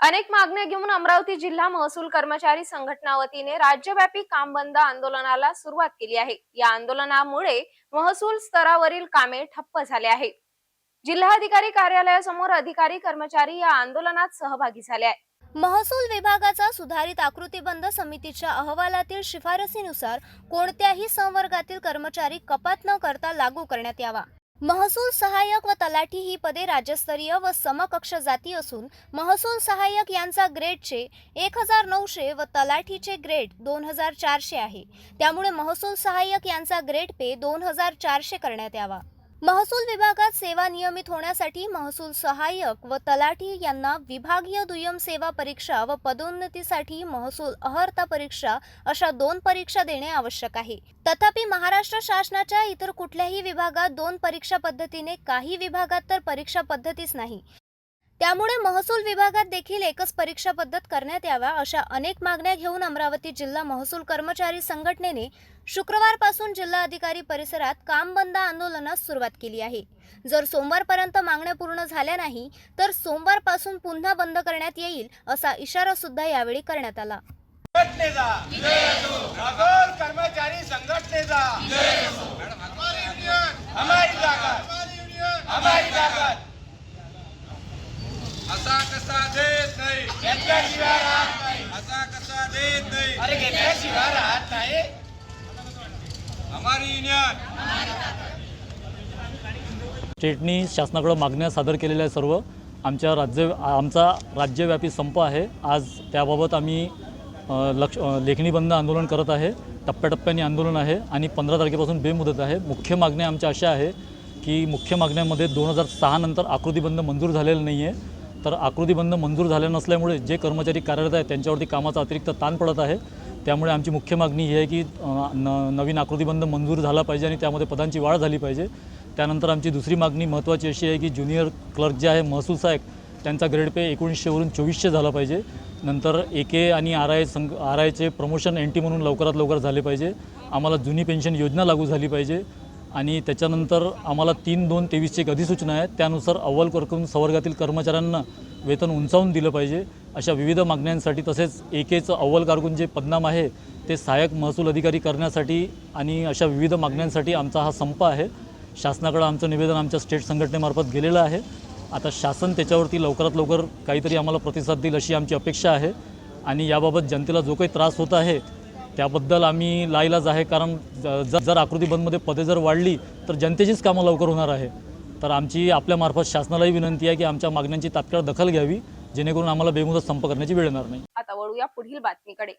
अनेक मागण्या घेऊन अमरावती जिल्हा महसूल कर्मचारी संघटना वतीने राज्यव्यापी काम बंद आंदोलनाला सुरुवात केली आहे. या आंदोलनामुळे महसूल स्तरावरील कामे ठप्प झाले आहे जिल्हाधिकारी कार्यालयासमोर अधिकारी कर्मचारी या आंदोलनात सहभागी झाले आहे महसूल विभागाचा सुधारित आकृतीबंध समितीच्या अहवालातील शिफारसीनुसार कोणत्याही संवर्गातील कर्मचारी कपात न करता लागू करण्यात यावा. महसूल सहाय्यक व तलाठी ही पदे राज्यस्तरीय व समकक्ष जाती असून महसूल सहाय्यक यांचा ग्रेडचे एक हजार नऊशे व तलाठीचे ग्रेड दोन हजार चारशे आहे. त्यामुळे महसूल सहाय्यक यांचा ग्रेड पे दोन हजार चारशे करण्यात यावा. महसूल विभागात सेवा नियमित होण्यासाठी महसूल सहाय्यक व तलाठी यांना विभागीय दुय्यम सेवा परीक्षा व पदोन्नतीसाठी महसूल अहर्ता परीक्षा अशा दोन परीक्षा देणे आवश्यक आहे. तथापि महाराष्ट्र शासनाच्या इतर कुठल्याही विभागात दोन परीक्षा पद्धतीने काही विभागात तर परीक्षा पद्धतीच नाही. त्यामुळे महसूल विभागात देखील एकच परीक्षा पद्धत करण्यात यावा अशा अनेक मागण्या घेऊन अमरावती जिल्हा महसूल कर्मचारी संघटनेने शुक्रवारपासून जिल्हा अधिकारी परिसरात काम बंद आंदोलनास सुरुवात केली आहे. जर सोमवारपर्यंत मागण्या पूर्ण झाल्या नाही तर सोमवारपासून पुन्हा बंद करण्यात येईल असा इशारा सुद्धा यावेळी करण्यात आला. संघटनेचा. नगर कर्मचारी संघटनेचा हमारी ताकद हमारी ताकद असा कसा देत नाही घेतल्याशिवाय राहत नाही असा कसा देत नाही अरे घेतल्याशिवाय राहत नाही हमारी युनियन स्टेटनी शासनाकडं मागण्या सादर केलेल्या आहे सर्व. आमच्या राज्य आमचा राज्यव्यापी संप आहे. आज त्याबाबत आम्ही लक्ष अ, लेखणी बंद आंदोलन करत आहे. टप्प्याटप्प्याने आंदोलन आहे आणि पंधरा तारखेपासून बेमुदत आहे. मुख्य मागण्या आमच्या अशा आहे की मुख्य मागण्यामध्ये दोन हजार सहा नंतर आकृतीबंध मंजूर झालेलं नाही आहे तर आकृतीबंध मंजूर झाले नसल्यामुळे जे कर्मचारी कार्यरत आहेत त्यांच्यावरती कामाचा अतिरिक्त ताण पडत आहे. त्यामुळे आमची मुख्य मागणी ही आहे की न नवीन आकृतीबंध मंजूर झाला पाहिजे आणि त्यामध्ये पदांची वाढ झाली पाहिजे. त्यानंतर आमची दुसरी मागणी महत्त्वाची अशी आहे की ज्युनियर क्लर्क जे आहे महसूल सहायक त्यांचा ग्रेड पे एकोणीसशेवरून चोवीसशे झाला पाहिजे. नंतर ए के आणि आर आय संघ आर आयचे प्रमोशन एन टी म्हणून लवकरात लवकर झाले पाहिजे. आम्हाला जुनी पेन्शन योजना लागू झाली पाहिजे. आणि त्याच्यानंतर आम्हाला तीन दोन तेवीसची एक अधिसूचना आहे. त्यानुसार अव्वल वर्कून संवर्गातील कर्मचाऱ्यांना वेतन उंचावून दिलं पाहिजे. अशा विविध मागण्यांसाठी तसेच एकेचं अव्वल कारकून जे पदनाम आहे ते सहाय्यक महसूल अधिकारी करण्यासाठी आणि अशा विविध मागण्यांसाठी आमचा हा संप आहे. शासनाकडं आमचं निवेदन आमच्या स्टेट संघटनेमार्फत गेलेलं आहे. आता शासन त्याच्यावरती लवकरात लवकर काहीतरी आम्हाला प्रतिसाद देईल अशी आमची अपेक्षा आहे. आणि याबाबत जनतेला जो काही त्रास होत आहे त्याबद्दल आम्ही लाईलाज आहे कारण ज- जर जर आकृतीबंदमध्ये पदे जर वाढली तर जनतेचीच कामं लवकर होणार आहे. तर आमची आपल्यामार्फत शासनालाही विनंती आहे की आमच्या मागण्यांची तात्काळ दखल घ्यावी जेणेकरून आम्हाला बेमुदत संप करण्याची वेळ येणार नाही. आता वळूया पुढील बातमीकडे.